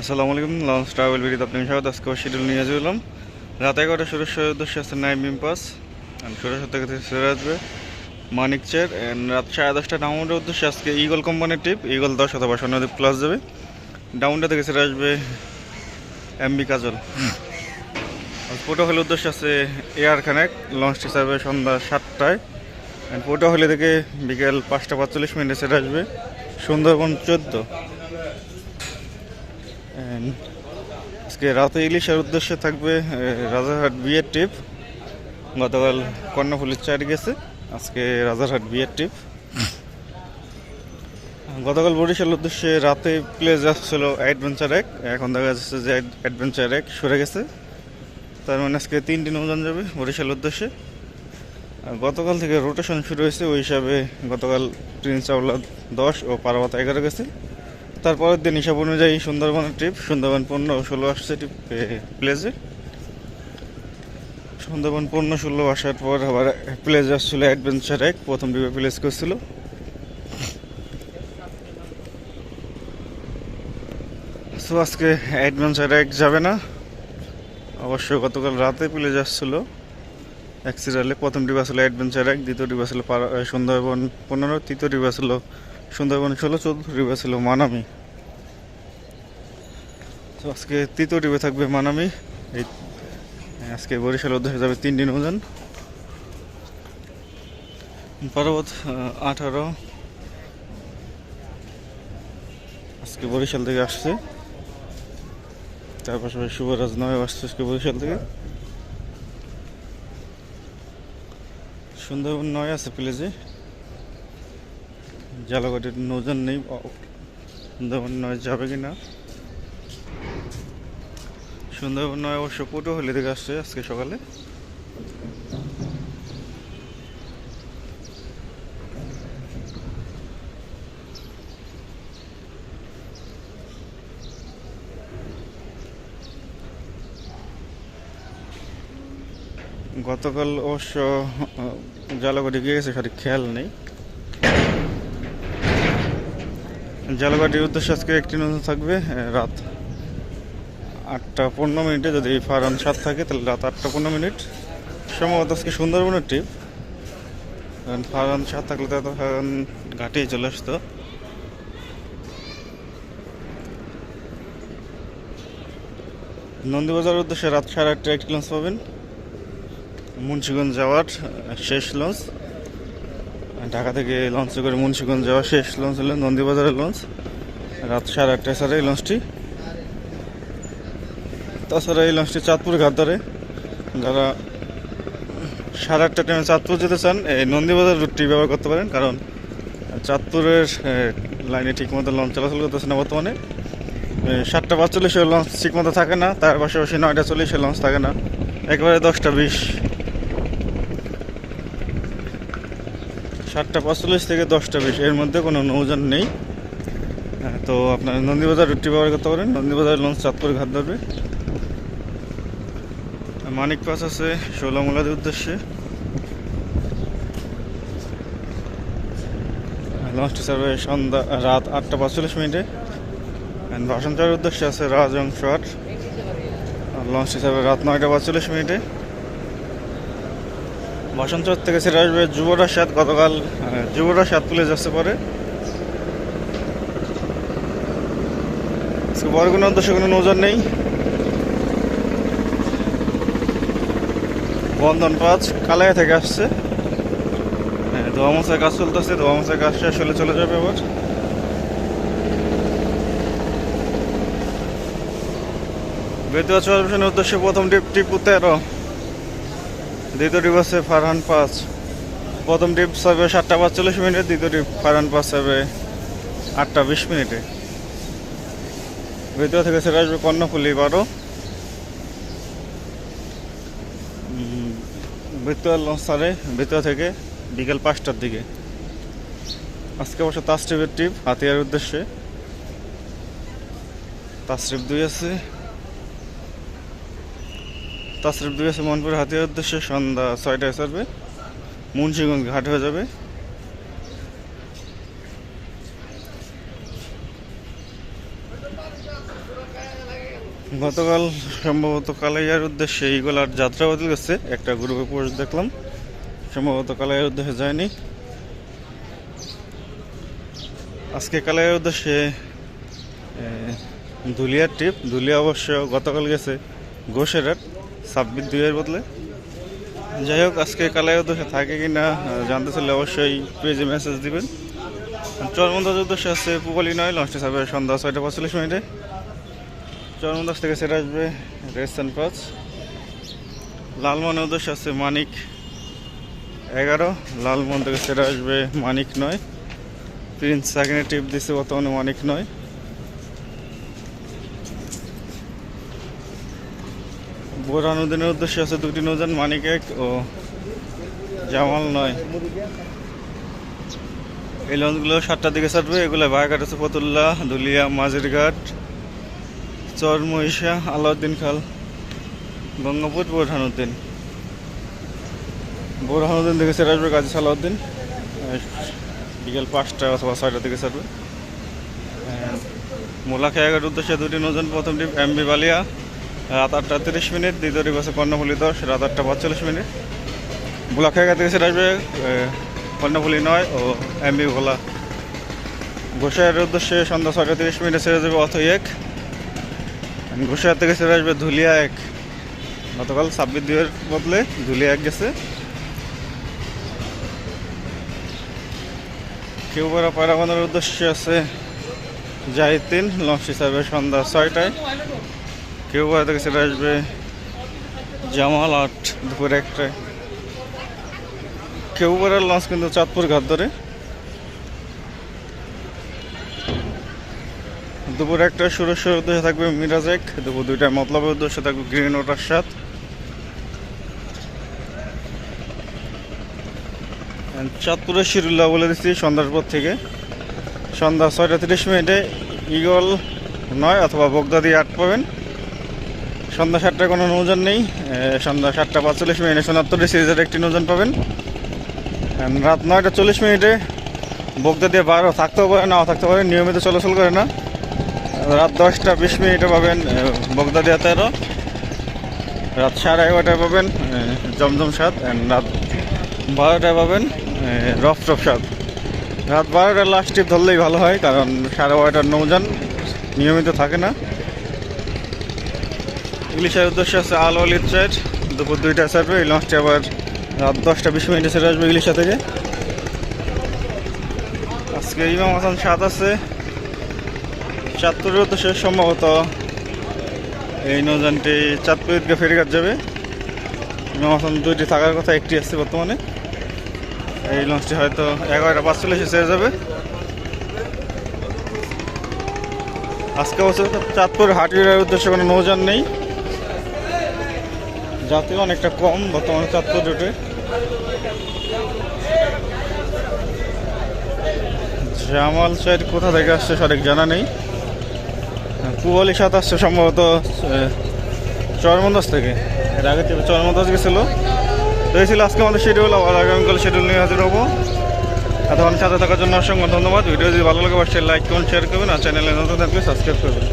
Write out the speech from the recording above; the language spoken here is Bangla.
আসসালামু আলাইকুম লঞ্চ ট্রাভেল ভিডিওতে আপনি স্বাগত। আজকে শিডিউল নিয়ে চললাম রাত এগারোটা ষোলোশোর উদ্দেশ্যে আছে নাইম বিম্পাস ষোলোশো থেকে ছেড়ে আসবে মানিক চেয়ার and রাত সাড়ে দশটা ডাউনের উদ্দেশ্যে আজকে ইগল কোম্পানির টিপ ইগল দশ অথবা স্বর্ণদ্বীপ প্লাস যাবে। ডাউনটা থেকে ছেড়ে আসবে এমবি কাজল পটুয়াখালীর উদ্দেশ্যে আছে এয়ার খানেক লঞ্চটি ছাড়বে সন্ধ্যা সাতটায়। অ্যান্ড পটুয়াখালী থেকে বিকেল পাঁচটা পাঁচচল্লিশ মিনিটে ছেড়ে আসবে সুন্দরবন চোদ্দ। আজকে রাতে ইলিশের উদ্দেশ্যে থাকবে রাজারহাট বিয়ের ট্রিপ। গতকাল কর্ণফুলির চার গেছে, আজকে রাজারহাট বিয়ের ট্রিপ। গতকাল বরিশাল উদ্দেশ্যে রাতে প্লেস আসছিল অ্যাডভেঞ্চার এক, এখন দেখা যাচ্ছে যে অ্যাডভেঞ্চার এক সরে গেছে। তার মানে আজকে তিনটি নৌযান যাবে বরিশাল উদ্দেশ্যে। গতকাল থেকে রোটেশন শুরু হয়েছে, ওই হিসাবে গতকাল প্রিন্স চাওলা দশ ও পারাবাতা এগারো গেছে। তারপরের দিন হিসাব অনুযায়ী সুন্দরবনের ট্রিপ সুন্দরবন ও ষোলো আসছে ট্রিপ প্লেজে সুন্দরবন পনেরো ষোলো আসার পর আবার প্লেজ আসছিল অ্যাডভেঞ্চার এক, প্রথম ট্রিপে প্লেস করছিল। সো আজকে অ্যাডভেঞ্চার এক যাবে না। অবশ্য গতকাল রাতে প্লেজ আসছিল। এক সিরিয়ালে প্রথম ডিবা ছিল অ্যাডভেঞ্চার এক, দ্বিতীয় ডিবা ছিল সুন্দরবন পনেরো, তৃতীয় ডিবা ছিল সুন্দরবন ষোলো, চোদ্দ ডিবা ছিল মানামি। তো আজকে তৃতীয় ডিবে থাকবে মানামি। এই, আজকে বরিশাল উদ্দেশ্যে যাবে দিন ওজন। পর্বত আঠারো। আজকে বরিশাল থেকে আসছে। তার পাশাপাশি শুভরাজ নয় আসছে আজকে বরিশাল থেকে। সুন্দরবন নয় আছে প্লেজে। জালাঘাটের নৌজান নেই সুন্দরবন নয় যাবে কি না সুন্দরবন নয় অবশ্য পটুয়াখালী থেকে আসছে আজকে সকালে। গতকাল অবশ্য জালাঘাটে গিয়ে গেছে সঠিক খেয়াল নেই। জালাঘাটির উদ্দেশ্যে আজকে একটি নতুন থাকবে রাত আটটা পনেরো মিনিটে। যদি ফারান সাত থাকে, তাহলে রাত আটটা পনেরো মিনিট। সম্ভবত আজকে সুন্দরবনের ট্রিপ ফারান সাত থাকলে তো তখন ঘাটেই চলে আসতো। নন্দীবাজার উদ্দেশ্যে রাত সাড়ে আটটা একটি লঞ্চ পাবেন। মুন্সিগঞ্জ যাওয়ার শেষ লঞ্চ। ঢাকা থেকে লঞ্চে করে মুন্সিগঞ্জ যাওয়ার শেষ। লঞ্চ হলো নন্দীবাজারের লঞ্চ রাত সাড়ে আটটায় ছাড়ে এই লঞ্চটি তাছাড়া এই লঞ্চটি চাঁদপুর ঘাট ধরে। যারা সাড়ে আটটা টাইমে চাঁদপুর যেতে চান, এই নন্দীবাজার রুটটি ব্যবহার করতে পারেন। কারণ চাঁদপুরের লাইনে ঠিকমতো লঞ্চ চলাচল করতেছে না বর্তমানে। সাতটা পাঁচচল্লিশে লঞ্চ ঠিকমতো থাকে না। তার পাশাপাশি নয়টা চল্লিশে লঞ্চ থাকে না। একেবারে দশটা বিশ। সাতটা পাঁচচল্লিশ থেকে দশটা বিশ এর মধ্যে কোনো নৌযান নেই। হ্যাঁ, তো আপনার নন্দীবাজার রুটটি ব্যবহার করতে পারেন। নন্দীবাজার লঞ্চ চাঁদপুর ঘাট ধরবে। মানিক পাস আছে ষোলামুলাদের উদ্দেশ্যে। লঞ্চটি সার্ভে সন্ধ্যা রাত আটটা পাঁচচল্লিশ মিনিটে। অ্যান্ড ভাষণচারের উদ্দেশ্যে আছে রাজ রাজং শহর লঞ্চটি সার্ভে রাত নয়টা পাঁচচল্লিশ মিনিটে। ভাষণচর থেকে সেরে আসবে যুবরাজ সাত, গতকাল যুবরাজ সাত পুলিশ যাচ্ছে পরে। বরগুনার উদ্দেশ্যে কোনো নজর নেই। বন্ধন পাঁচ, কালাইয়া থেকে আসছে। হ্যাঁ দোয়ামশায় কাজ চলতেছে দোয়ামশায় কাজ শেষ হলে চলে যাবে আবার। বেতুয়া চরপেশনের উদ্দেশ্যে প্রথম টিপ, টিপু তেরো দ্বিতীয় টিপ আছে ফারহান পাঁচ। প্রথম টিপ হবে সাতটা পাঁচচল্লিশ মিনিটে, দ্বিতীয় টিপ ফারহান পাঁচ হবে আটটা বিশ মিনিটে। বেতুয়া থেকে সেরে আসবে কর্ণফুলি বারো বেতুয়া লঞ্চ ছাড়ে বেতুয়া থেকে বিকেল পাঁচটার দিকে। আজকে অবশ্য তাস্ট্রিপের ট্রিপ হাতিয়ার উদ্দেশ্যে। তাস্ট্রিপ দুই আছে তাস্ট্রিপ দুই আছে মনপুর হাতিয়ার উদ্দেশ্যে, সন্ধ্যা ছয়টায় ছাড়বে। মুন্সিগঞ্জ ঘাট হয়ে যাবে। গতকাল সম্ভবত কালাইয়ার উদ্দেশ্যে এইগুলার যাত্রা বাতিল গেছে একটা গ্রুপে পোস্ট দেখলাম। সম্ভবত কালাইয়ার উদ্দেশ্যে যায়নি। আজকে কালাইয়ার উদ্দেশ্যে ধুলিয়ার ট্রিপ ধুলিয়া অবশ্য গতকাল গেছে ঘোষেরাট ছাব্বিশ দুইয়ের বদলে। যাই হোক, আজকে কালাইয়ের উদ্দেশ্যে থাকে কি না জানতে চাইলে অবশ্যই পেজে মেসেজ দিবেন। চরমন্দাজ উদ্দেশ্যে আছে, পুবালি নয় লঞ্চটি যাবে সন্ধ্যা ছয়টা পঁয়তাল্লিশ মিনিটে। চরমন্দাজ থেকে সেটা আসবে রেস্টার্ন পাঁচ। লালমনের উদ্দেশ্যে আছে মানিক এগারো। লালমন থেকে সেটা আসবে মানিক নয়। প্রিন্স সেকেন্ডে টিপ দিচ্ছে বর্তমানে মানিক নয়। বোরানুদ্দিনের উদ্দেশ্যে আছে দুটি নৌযান, মানিক এক ও জামাল নয়। এই লঞ্চগুলো সাতটার দিকে ছাড়বে, এগুলো বায়াঘাট আছে ফতুল্লা, দুলিয়া, মাঝেরঘাট চর মহিষা আলাউদ্দিন খাল, গঙ্গাপুর, বোরহানুদ্দিন। বোরহানুদ্দিন থেকে ছেড়ে আসবে কাজী সালাউদ্দিন। বিকেল পাঁচটা অথবা ছয়টার দিকে ছাড়বে। মোলা খেয়াঘাট উদ্দেশ্যে দুটি নজন প্রথমটি এমবি বালিয়া রাত আটটা তিরিশ মিনিট, দ্বিতীয় আছে কর্ণফুলি দশ, রাত আটটা পাঁচচল্লিশ মিনিট। বুলাখাইগা থেকে সেটা আসবে কর্ণফুলি নয় ও এমবি ভোলা। ঘোষাইয়ের উদ্দেশ্যে সন্ধ্যা ছয়টা তিরিশ মিনিটে ছেড়ে যাবে অথ এক। ঘোষাইয়ার থেকে ছেড়ে আসবে ধুলিয়া এক। গতকাল ছাব্বিশ দুইয়ের বদলে ধুলিয়া এক গেছে। কেউ পাড়া পায়রাবানোর উদ্দেশ্যে আছে জাহিদ তিন লঞ্চ হিসাবে সন্ধ্যা ছয়টায়। কেউ পাড়া থেকে সেটা আসবে? জামাল আট, দুপুর একটায়। কেউ পাড়ার লঞ্চ কিন্তু চাঁদপুর ঘাট ধরে। দুপুর একটা সুরেশ্বর উদ্দেশ্যে থাকবে মিরাজ এক, দুপুর দুইটায় মতলবের উদ্দেশ্যে থাকবে গ্রিন সাত। And চাঁদপুরের শিরুল্লাহ বলে দিচ্ছি সন্ধ্যার পর থেকে। সন্ধ্যা ছয়টা তিরিশ মিনিটে ইগল নয় অথবা বগদাদি আট পাবেন। সন্ধ্যা সাতটায় কোনো নৌযান নেই। সন্ধ্যা সাতটা পাঁচচল্লিশ মিনিটে সোনাত্তরের সিরিজের একটি নৌযান পাবেন। রাত নয়টা চল্লিশ মিনিটে বগদা দিয়ে বারো থাকতেও পারে, নাও থাকতে পারে, নিয়মিত চলাচল করে না। রাত দশটা বিশ মিনিটে পাবেন বগদা দিয়ে তেরো। রাত সাড়ে এগারোটায় পাবেন জমজম সাত। অ্যান্ড রাত বারোটায় পাবেন রফ টপ সাত। রাত বারোটার লাস্ট টিপ ধরলেই ভালো হয়, কারণ সাড়ে বারোটার নৌযান নিয়মিত থাকে না। ইংলিশের উদ্দেশ্য আছে আল অলির চার দুপুর দুইটা ছাড়বে এই লঞ্চটি আবার রাত দশটা বিশ মিনিটে ছেড়ে আসবে ইংলিশা থেকে আজকে ইমাম হাসান সাত আছে। চাঁদপুরের উদ্দেশ্যে সম্ভবত এই নৌযানটি চাঁদপুর ঈদগাহ ফেরিঘাট যাবে। ইমাম হাসান দুইটি থাকার কথা, একটি আসছে বর্তমানে। এই লঞ্চটি হয়তো এগারোটা পাঁচচল্লিশে ছেড়ে যাবে আজকে অবশ্য চাঁদপুর হাটির উদ্দেশ্যে কোনো নৌযান নেই। যাত্রী অনেকটা কম বর্তমানে চাঁদপুর রুটে। জামাল সাইড কোথা থেকে আসছে সঠিক জানা নেই। পুয়ালি সাত আসছে সম্ভবত চরমন্দাস থেকে। এর আগে থেকে চরমন্দাস গেছিল। তো এই ছিল আজকে আমাদের শিডিউল আবার আগামীকাল শিডিউল নিয়ে হাজির হব। এতক্ষণ সাথে থাকার জন্য অসংখ্য ধন্যবাদ। ভিডিও যদি ভালো লাগে, অবশ্যই লাইক করুন শেয়ার করবেন, আর চ্যানেলে নতুন থাকলে সাবস্ক্রাইব করবেন।